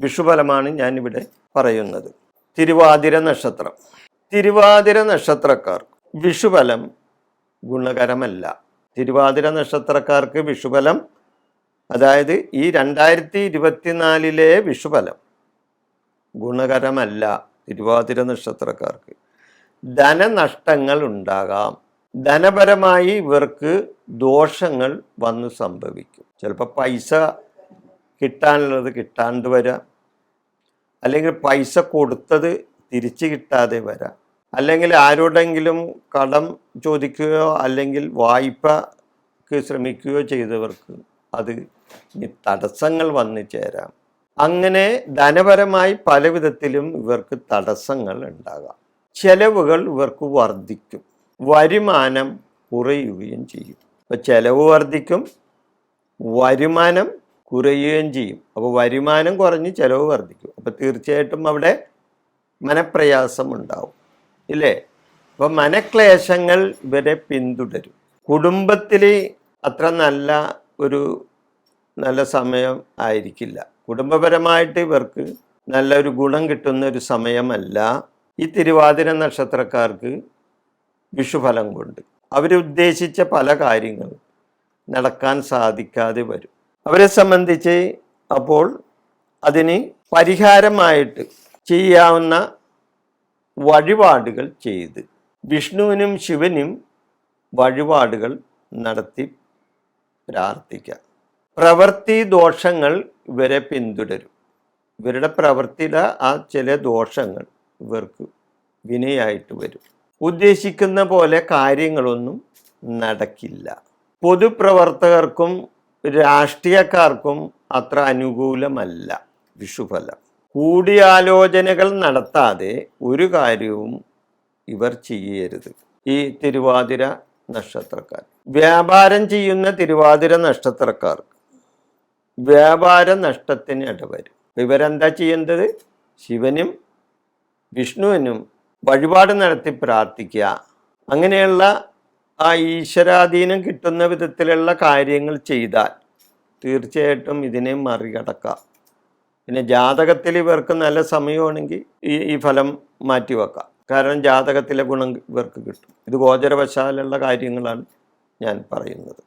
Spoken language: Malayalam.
വിഷുഫലമാണ് ഞാനിവിടെ പറയുന്നത്. തിരുവാതിര നക്ഷത്രം. തിരുവാതിര നക്ഷത്രക്കാർ വിഷുഫലം ഗുണകരമല്ല. തിരുവാതിര നക്ഷത്രക്കാർക്ക് വിഷുഫലം അതായത് ഈ രണ്ടായിരത്തി ഇരുപത്തിനാലിലെ വിഷുഫലം ഗുണകരമല്ല തിരുവാതിര നക്ഷത്രക്കാർക്ക്. ധനനഷ്ടങ്ങൾ ഉണ്ടാകാം. ധനപരമായി ഇവർക്ക് ദോഷങ്ങൾ വന്ന് സംഭവിക്കും. ചിലപ്പോൾ പൈസ കിട്ടാനുള്ളത് കിട്ടാണ്ട് വരാം. അല്ലെങ്കിൽ പൈസ കൊടുത്തത് തിരിച്ചു കിട്ടാതെ വരാം. അല്ലെങ്കിൽ ആരോടെങ്കിലും കടം ചോദിക്കുകയോ അല്ലെങ്കിൽ വായ്പക്ക് ശ്രമിക്കുകയോ ചെയ്തവർക്ക് അത് തടസ്സങ്ങൾ വന്നു ചേരാം. അങ്ങനെ ധനപരമായി പല വിധത്തിലും ഇവർക്ക് തടസ്സങ്ങൾ ഉണ്ടാകാം. ചെലവുകൾ ഇവർക്ക് വർദ്ധിക്കും. വരുമാനം കുറയുകയും ചെയ്യും. അപ്പോൾ ചെലവ് വർദ്ധിക്കും വരുമാനം കുറയുകയും ചെയ്യും. അപ്പോൾ വരുമാനം കുറഞ്ഞ് ചിലവ് വർദ്ധിക്കും. അപ്പോൾ തീർച്ചയായിട്ടും അവിടെ മനപ്രയാസം ഉണ്ടാവും ഇല്ലേ? അപ്പം മനക്ലേശങ്ങൾ ഇവരെ പിന്തുടരും. കുടുംബത്തിൽ അത്ര നല്ല ഒരു നല്ല സമയം ആയിരിക്കില്ല. കുടുംബപരമായിട്ട് ഇവർക്ക് നല്ലൊരു ഗുണം കിട്ടുന്ന ഒരു സമയമല്ല. ഈ തിരുവാതിര നക്ഷത്രക്കാർക്ക് വിഷുഫലം കൊണ്ട്. അവരുദ്ദേശിച്ച പല കാര്യങ്ങളും നടക്കാൻ സാധിക്കാതെ വരും. അവരെ സംബന്ധിച്ച് അപ്പോൾ അതിന് പരിഹാരമായിട്ട് ചെയ്യാവുന്ന വഴിപാടുകൾ ചെയ്ത് വിഷ്ണുവിനും ശിവനും വഴിപാടുകൾ നടത്തി പ്രാർത്ഥിക്കാം. പ്രവൃത്തി ദോഷങ്ങൾ ഇവരെ പിന്തുടരും. ഇവരുടെ പ്രവൃത്തിയിലെ ആ ചില ദോഷങ്ങൾ ഇവർക്ക് വിനയായിട്ട് വരും. ഉദ്ദേശിക്കുന്ന പോലെ കാര്യങ്ങളൊന്നും നടക്കില്ല. പൊതുപ്രവർത്തകർക്കും രാഷ്ട്രീയക്കാർക്കും അത്ര അനുകൂലമല്ല. വിഷുഫലം. കൂടിയാലോചനകൾ നടത്താതെ ഒരു കാര്യവും ഇവർ ചെയ്യരുത്. ഈ തിരുവാതിര നക്ഷത്രക്കാർ. വ്യാപാരം ചെയ്യുന്ന തിരുവാതിര നക്ഷത്രക്കാർ വ്യാപാര നഷ്ടത്തിന് ഇടവരും. ഇവരെന്താ ചെയ്യേണ്ടത്? ശിവനും വിഷ്ണുവിനും വഴിപാട് നടത്തി പ്രാർത്ഥിക്കുക. അങ്ങനെയുള്ള ആ ഈശ്വരാധീനം കിട്ടുന്ന വിധത്തിലുള്ള കാര്യങ്ങൾ ചെയ്താൽ തീർച്ചയായിട്ടും ഇതിനെ മറികടക്കാം. പിന്നെ ജാതകത്തിൽ ഇവർക്ക് നല്ല സമയമാണെങ്കിൽ ഈ ഈ ഫലം മാറ്റിവെക്കാം കാരണം ജാതകത്തിലെ ഗുണം ഇവർക്ക് കിട്ടും. ഇത് ഗോചരവശാലുള്ള കാര്യങ്ങളാണ് ഞാൻ പറയുന്നത്.